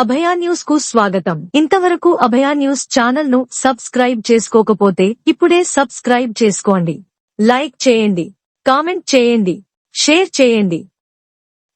అభయా న్యూస్కు స్వాగతం. ఇంతవరకు అభయా న్యూస్ ఛానల్ను సబ్స్క్రైబ్ చేసుకోకపోతే ఇప్పుడే సబ్స్క్రైబ్ చేసుకోండి. లైక్ చేయండి. కామెంట్ చేయండి. షేర్ చేయండి.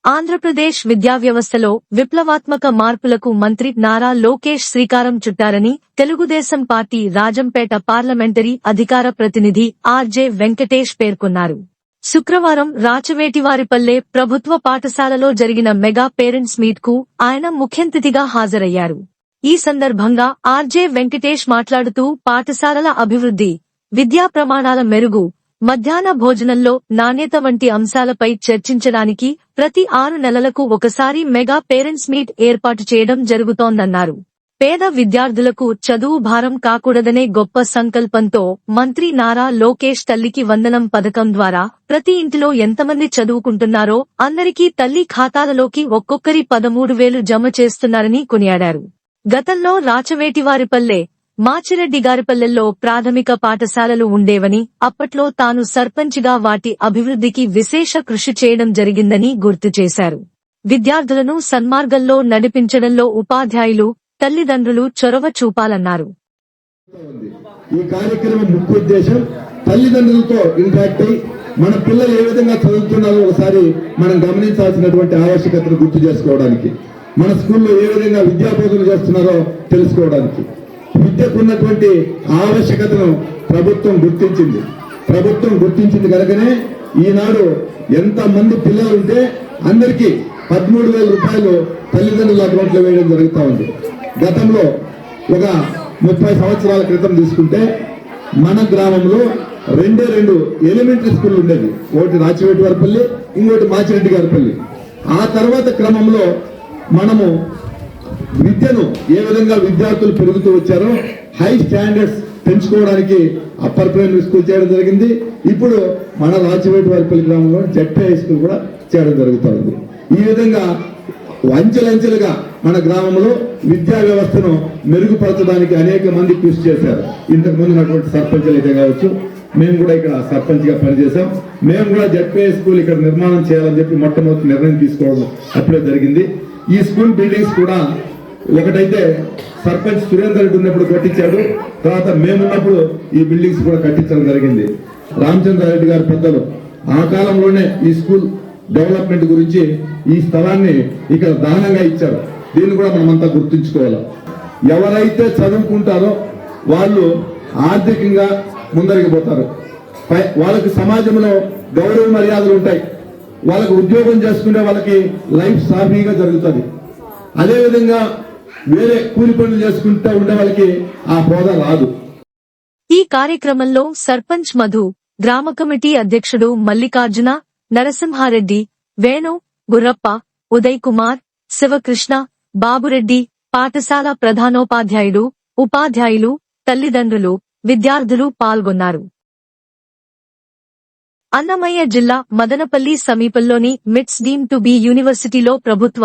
ఆంధ్రప్రదేశ్ విద్యా వ్యవస్థలో విప్లవాత్మక మార్పులకు మంత్రి నారా లోకేష్ శ్రీకారం చుట్టారని తెలుగుదేశం పార్టీ రాజంపేట పార్లమెంటరీ అధికార ప్రతినిధి ఆర్జే వెంకటేష్ పేర్కొన్నారు. శుక్రవారం రాచవేటివారిపల్లె ప్రభుత్వ పాఠశాలలో జరిగిన మెగా పేరెంట్స్ మీట్కు ఆయన ముఖ్యంతిథిగా హాజరయ్యారు. ఈ సందర్భంగా ఆర్జే వెంకటేష్ మాట్లాడుతూ పాఠశాలల అభివృద్ధి విద్యా ప్రమాణాల మెరుగు మధ్యాహ్న భోజనంలో నాణ్యత వంటి అంశాలపై చర్చించడానికి ప్రతి ఆరు నెలలకు ఒకసారి మెగా పేరెంట్స్ మీట్ ఏర్పాటు చేయడం జరుగుతోందన్నారు. పేద విద్యార్థులకు చదువు భారం కాకూడదనే గొప్ప సంకల్పంతో మంత్రి నారా లోకేష్ తల్లికి వందనం పథకం ద్వారా ప్రతి ఇంటిలో ఎంతమంది చదువుకుంటున్నారో అందరికీ తల్లి ఖాతాలలోకి ఒక్కొక్కరి పదమూడు వేలు జమ చేస్తున్నారని కొనియాడారు. గతంలో రాచవేటివారిపల్లె మాచిరెడ్డి గారిపల్లెల్లో ప్రాథమిక పాఠశాలలు ఉండేవని అప్పట్లో తాను సర్పంచ్గా వాటి అభివృద్ధికి విశేష కృషి చేయడం జరిగిందని గుర్తు చేశారు. విద్యార్థులను సన్మార్గంలో నడిపించడంలో ఉపాధ్యాయులు తల్లిదండ్రులు చొరవ చూపాలన్నారు. ఈ కార్యక్రమం ముఖ్య ఉద్దేశం తల్లిదండ్రులతో ఇంటరాక్ట్ అయి మన పిల్లలు ఏ విధంగా చదువుతున్నారో ఒకసారి మనం గమనించాల్సినటువంటి ఆవశ్యకతను గుర్తు చేసుకోవడానికి మన స్కూల్లో ఏ విధంగా విద్యా బోధన చేస్తున్నారో తెలుసుకోవడానికి. విద్యకు ఉన్నటువంటి ఆవశ్యకతను ప్రభుత్వం గుర్తించింది. ప్రభుత్వం గుర్తించింది కనుకనే ఈనాడు ఎంత మంది పిల్లలు ఉంటే అందరికీ పదమూడు వేల రూపాయలు తల్లిదండ్రుల అకౌంట్లో వేయడం జరుగుతూ ఉంది. గతంలో ఒక ముప్పై సంవత్సరాల క్రితం తీసుకుంటే మన గ్రామంలో రెండే రెండు ఎలిమెంటరీ స్కూల్ ఉండేది ఒకటి రాచిరెడ్డి గారిపల్లి ఇంకోటి మాచిరెడ్డి గారిపల్లి ఆ తర్వాత క్రమంలో మనము విద్యను ఏ విధంగా విద్యార్థులు పెరుగుతూ వచ్చారో హై స్టాండర్డ్స్ పెంచుకోవడానికి అప్పర్ ప్రైమరీ స్కూల్ చేయడం జరిగింది. ఇప్పుడు మన రాచివేటి వారిపల్లి గ్రామంలో జడ్పీ హై స్కూల్ కూడా చేయడం జరుగుతుంది ఈ విధంగా అంచెలంచెలుగా మన గ్రామంలో విద్యా వ్యవస్థను మెరుగుపరచడానికి అనేక మంది కృషి చేశారు. ఇంతకుముందు ఉన్నటువంటి సర్పంచులు అయితే కావచ్చు మేము కూడా ఇక్కడ సర్పంచ్గా పనిచేసాం మేము కూడా జడ్పీ స్కూల్ ఇక్కడ నిర్మాణం చేయాలని చెప్పి మొట్టమొదటి నిర్ణయం తీసుకోవడం అప్పుడే జరిగింది. ఈ స్కూల్ బిల్డింగ్స్ కూడా ఒకటైతే సర్పంచ్ సురేందర్ రెడ్డి ఉన్నప్పుడు కట్టించాడు తర్వాత మేమున్నప్పుడు ఈ బిల్డింగ్స్ కూడా కట్టించడం జరిగింది. రామచంద్రారెడ్డి గారి పెద్దలు ఆ కాలంలోనే ఈ స్కూల్ డెవలప్మెంట్ గురించి ఈ స్థలాన్ని ఇక్కడ దానంగా ఇచ్చారు. దీన్ని కూడా మనమంతా గుర్తుంచుకోవాలి? ఎవరైతే చదువుకుంటారో వాళ్ళు ఆర్థికంగా ముందరికి పోతారు. వాళ్ళకి సమాజంలో గౌరవ మర్యాదలు ఉంటాయి. వాళ్ళకి ఉద్యోగం చేసుకుంటే వాళ్ళకి లైఫ్ సాఫీగా జరుగుతుంది. అదేవిధంగా వేరే కూలి పనులు చేసుకుంటూ ఉండే వాళ్ళకి ఆ హోదా రాదు. ఈ కార్యక్రమంలో సర్పంచ్ మధు గ్రామ కమిటీ అధ్యక్షుడు మల్లికార్జున నరసింహారెడ్డి వేణు గుర్రప్ప ఉదయ్ కుమార్ శివకృష్ణ బాబురెడ్డి పాఠశాల ప్రధానోపాధ్యాయుడు ఉపాధ్యాయులు తల్లిదండ్రులు విద్యార్థులు పాల్గొన్నారు. అన్నమయ్య జిల్లా మదనపల్లి సమీపంలోని మిట్స్ డీమ్ టు బి యూనివర్సిటీలో ప్రభుత్వ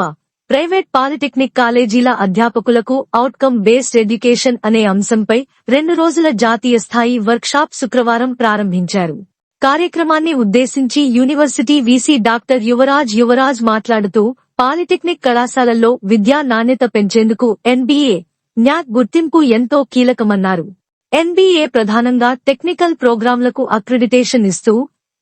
ప్రైవేట్ పాలిటెక్నిక్ కాలేజీల అధ్యాపకులకు అవుట్కమ్ బేస్డ్ ఎడ్యుకేషన్ అనే అంశంపై రెండు రోజుల జాతీయ స్థాయి వర్క్షాప్ శుక్రవారం ప్రారంభించారు. కార్యక్రమాన్ని ఉద్దేశించి university VC doctor Yuvraj Yuvraj మాట్లాడుతూ పాలిటెక్నిక్ కళాశాలల్లో విద్యా నాణ్యత పెంచేందుకు ఎన్బీఏ న్యాక్ గుర్తింపు ఎంతో కీలకమన్నారు. ఎన్బీఏ ప్రధానంగా టెక్నికల్ ప్రోగ్రాంలకు అక్రిడిటేషన్ ఇస్తూ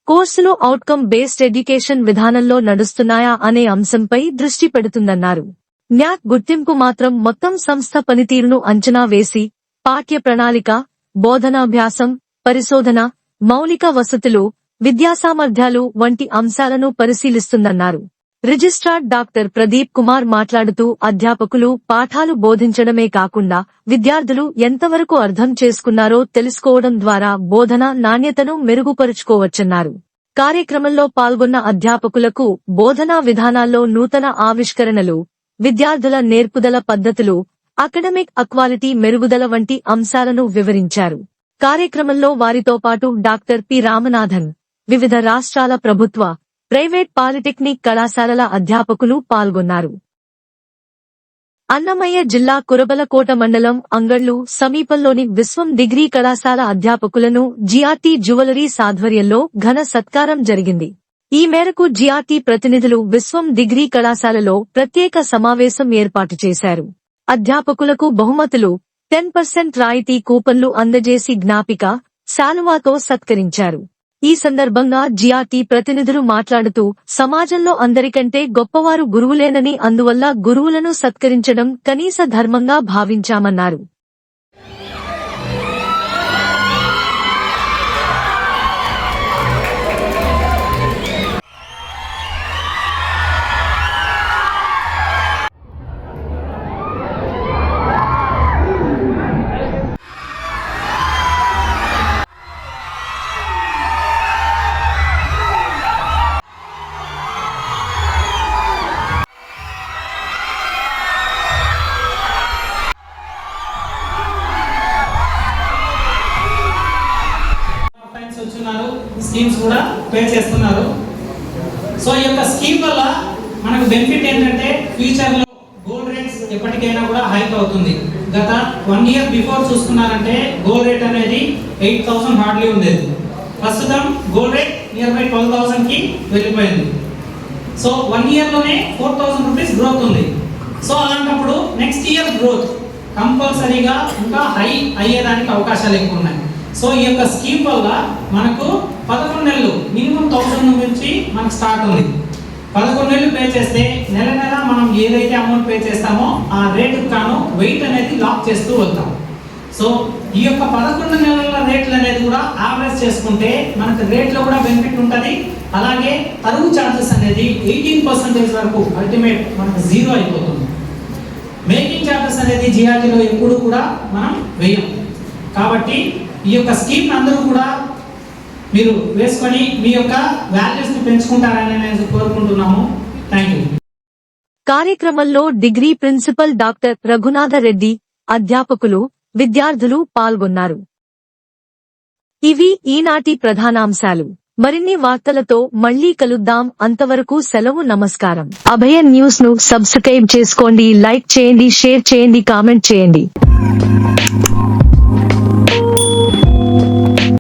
కోర్సులు అవుట్కమ్ బేస్డ్ ఎడ్యుకేషన్ విధానంలో నడుస్తున్నాయా అనే అంశంపై దృష్టి పెడుతుందన్నారు. న్యాక్ గుర్తింపు మాత్రం మొత్తం సంస్థ పనితీరును అంచనా వేసి పాఠ్య ప్రణాళిక బోధనాభ్యాసం పరిశోధన మౌలిక వసతులు విద్యా సామర్థ్యాలు వంటి అంశాలను పరిశీలిస్తుందన్నారు. రిజిస్ట్రార్ డాక్టర్ ప్రదీప్ కుమార్ మాట్లాడుతూ అధ్యాపకులు పాఠాలు బోధించడమే కాకుండా విద్యార్థులు ఎంతవరకు అర్థం చేసుకున్నారో తెలుసుకోవడం ద్వారా బోధన నాణ్యతను మెరుగుపరుచుకోవచ్చన్నారు. కార్యక్రమంలో పాల్గొన్న అధ్యాపకులకు బోధనా విధానాల్లో నూతన ఆవిష్కరణలు విద్యార్థుల నేర్పుదల పద్ధతులు అకడమిక్ అక్వాలిటీ మెరుగుదల వంటి అంశాలను వివరించారు. కార్యక్రమంలో వారితో పాటు డాక్టర్ పి. రామనాథన్ వివిధ రాష్ట్రాల ప్రభుత్వ ప్రైవేట్ పాలిటెక్నిక్ కళాశాలల అధ్యాపకులు పాల్గొన్నారు. అన్నమయ్య జిల్లా కురబలకోట మండలం అంగళ్ళు సమీపంలోని విశ్వం డిగ్రీ కళాశాల అధ్యాపకులను జిఆర్టీ జ్యువెలరీస్ ఆధ్వర్యంలో ఘన సత్కారం జరిగింది. ఈ మేరకు జిఆర్టీ ప్రతినిధులు విశ్వం డిగ్రీ కళాశాలలో ప్రత్యేక సమావేశం ఏర్పాటు చేశారు. అధ్యాపకులకు బహుమతులు టెన్ పర్సెంట్ రాయితీ కూపన్లు అందజేసి జ్ఞాపిక శాలువాతో సత్కరించారు. ఈ సందర్భంగా జిఆర్టీ ప్రతినిధులు మాట్లాడుతూ సమాజంలో అందరికంటే గొప్పవారు గురువులేనని అందువల్ల గురువులను సత్కరించడం కనీస ధర్మంగా భావించామన్నారు. స్కీమ్స్ కూడా పే చేస్తున్నారు. సో ఈ యొక్క స్కీమ్ వల్ల మనకు బెనిఫిట్ ఏంటంటే ఫ్యూచర్లో గోల్డ్ రేట్స్ ఎప్పటికైనా కూడా హైక్ అవుతుంది. గత వన్ ఇయర్ బిఫోర్ చూసుకున్నారంటే గోల్డ్ రేట్ అనేది ఎయిట్ థౌసండ్ హార్డ్లీ ఉండేది. ప్రస్తుతం gold rate near by twelve థౌసండ్కి వెళ్ళిపోయింది. సో వన్ ఇయర్లోనే ఫోర్ థౌసండ్ రూపీస్ గ్రోత్ ఉంది. సో అలాంటప్పుడు నెక్స్ట్ ఇయర్ గ్రోత్ కంపల్సరీగా ఇంకా హై అయ్యేదానికి అవకాశాలు ఎక్కువ ఉన్నాయి. సో ఈ యొక్క స్కీమ్ వల్ల మనకు పదకొండు నెలలు మినిమం థౌసండ్ నుంచి మనకు స్టార్ట్ ఉంది. పదకొండు నెలలు పే చేస్తే నెల నెల మనం ఏదైతే అమౌంట్ పే చేస్తామో ఆ రేటు కాను వెయిట్ అనేది లాక్ చేస్తూ వస్తాం సో ఈ యొక్క పదకొండు నెలల రేట్లు అనేది కూడా యావరేజ్ చేసుకుంటే మనకు రేట్లో కూడా బెనిఫిట్ ఉంటుంది. అలాగే తరుగు ఛార్జెస్ అనేది ఎయిటీన్ పర్సెంటేజ్ వరకు అల్టిమేట్ మనకు జీరో అయిపోతుంది. మేకింగ్ ఛార్జెస్ అనేది జిఆర్టీలో ఎప్పుడు కూడా మనం వేయం. కాబట్టి ఈ యొక్క స్కీమ్ అందరూ కూడా మీరు వేసుకొని మీ యొక్క వాల్యూస్ని పెంచుకుంటారని నేను కోరుకుంటున్నాము. థ్యాంక్ యూ కార్యక్రమంలో డిగ్రీ ప్రిన్సిపల్ డాక్టర్ రఘునాథరెడ్డి అధ్యాపకులు విద్యార్థులు పాల్గొన్నారు. ఇవి ఈనాటి ప్రధానాంశాలు. మరిన్ని వార్తలతో మళ్ళీ కలుద్దాం. అంతవరకు సెలవు నమస్కారం. అభయ న్యూస్ను సబ్స్క్రైబ్ చేసుకోండి లైక్ చేయండి షేర్ చేయండి కామెంట్ చేయండి.